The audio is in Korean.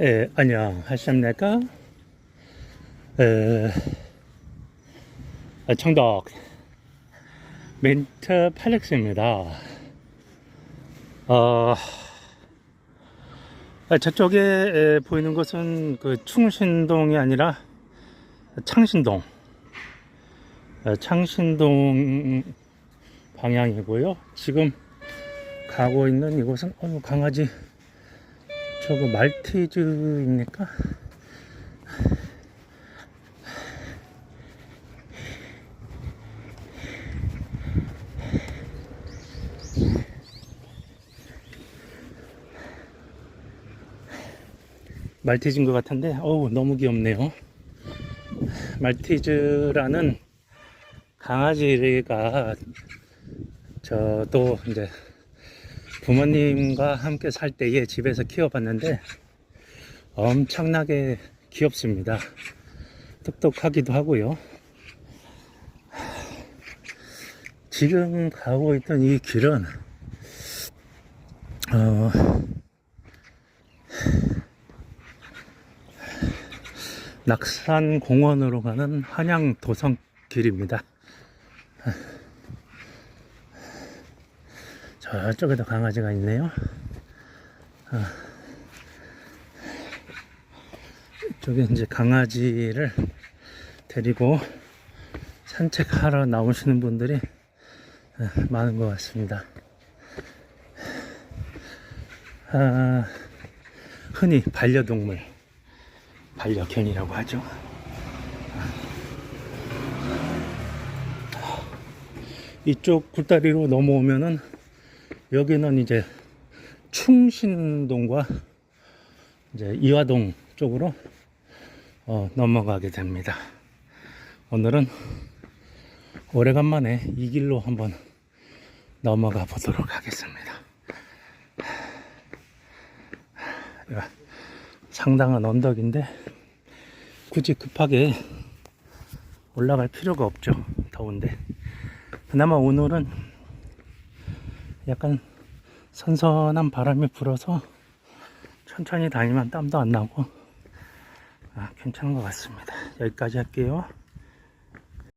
예, 안녕하십니까? 에, 아, 청덕 멘트 팔렉스입니다. 어, 아, 저쪽에 에, 보이는 것은 그 충신동이 아니라 창신동. 어, 창신동 방향이고요. 지금 가고 있는 이곳은 어, 강아지 저거 말티즈입니까? 말티즈인 것 같은데, 어우, 너무 귀엽네요. 말티즈라는 강아지가 저도 이제 부모님과 함께 살 때에 집에서 키워봤는데 엄청나게 귀엽습니다. 똑똑하기도 하고요. 지금 가고 있던 이 길은 어, 낙산 공원으로 가는 한양 도성 길입니다. 저쪽에도 강아지가 있네요. 아, 이쪽에 이제 강아지를 데리고 산책하러 나오시는 분들이 아, 많은 것 같습니다. 아, 흔히 반려동물, 반려견이라고 하죠. 이쪽 굴다리로 넘어오면은 여기는 이제 충신동과 이제 이화동 쪽으로 어, 넘어가게 됩니다. 오늘은 오래간만에 이 길로 한번 넘어가 보도록 하겠습니다. 야, 상당한 언덕인데 굳이 급하게 올라갈 필요가 없죠. 더운데. 그나마 오늘은 약간 선선한 바람이 불어서 천천히 다니면 땀도 안 나고 아, 괜찮은 것 같습니다. 여기까지 할게요.